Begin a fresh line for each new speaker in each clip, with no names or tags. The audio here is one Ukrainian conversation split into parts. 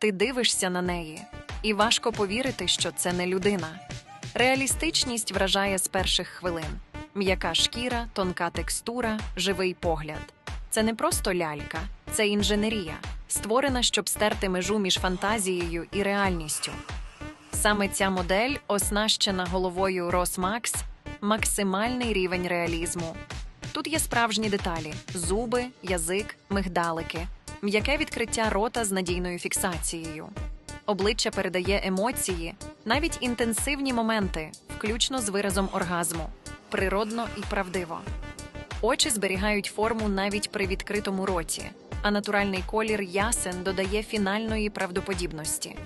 Ти дивишся на неї, і важко повірити, що це не людина. Реалістичність вражає з перших хвилин: м'яка шкіра, тонка текстура, живий погляд. Це не просто лялька, це інженерія, створена, щоб стерти межу між фантазією і реальністю. Саме ця модель, оснащена головою Росмакс, максимальний рівень реалізму. Тут є справжні деталі: зуби, язик, мигдалики, м'яке відкриття рота з надійною фіксацією. Обличчя передає емоції, навіть інтенсивні моменти, включно з виразом оргазму, природно і правдиво. Очі зберігають форму навіть при відкритому роті, а натуральний колір ясен додає фінальної правдоподібності.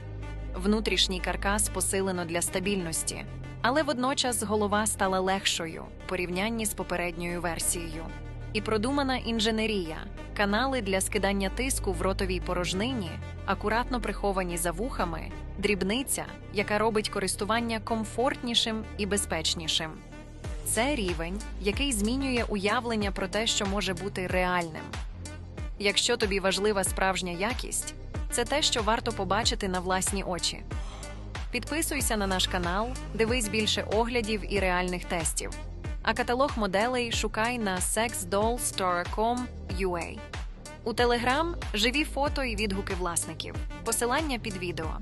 Внутрішній каркас посилено для стабільності, але водночас голова стала легшою в порівнянні з попередньою версією. І продумана інженерія, канали для скидання тиску в ротовій порожнині, акуратно приховані за вухами, дрібниця, яка робить користування комфортнішим і безпечнішим. Це рівень, який змінює уявлення про те, що може бути реальним. Якщо тобі важлива справжня якість, це те, що варто побачити на власні очі. Підписуйся на наш канал, дивись більше оглядів і реальних тестів. А каталог моделей шукай на sexdollstore.com.ua. У Телеграм живі фото і відгуки власників. Посилання під відео.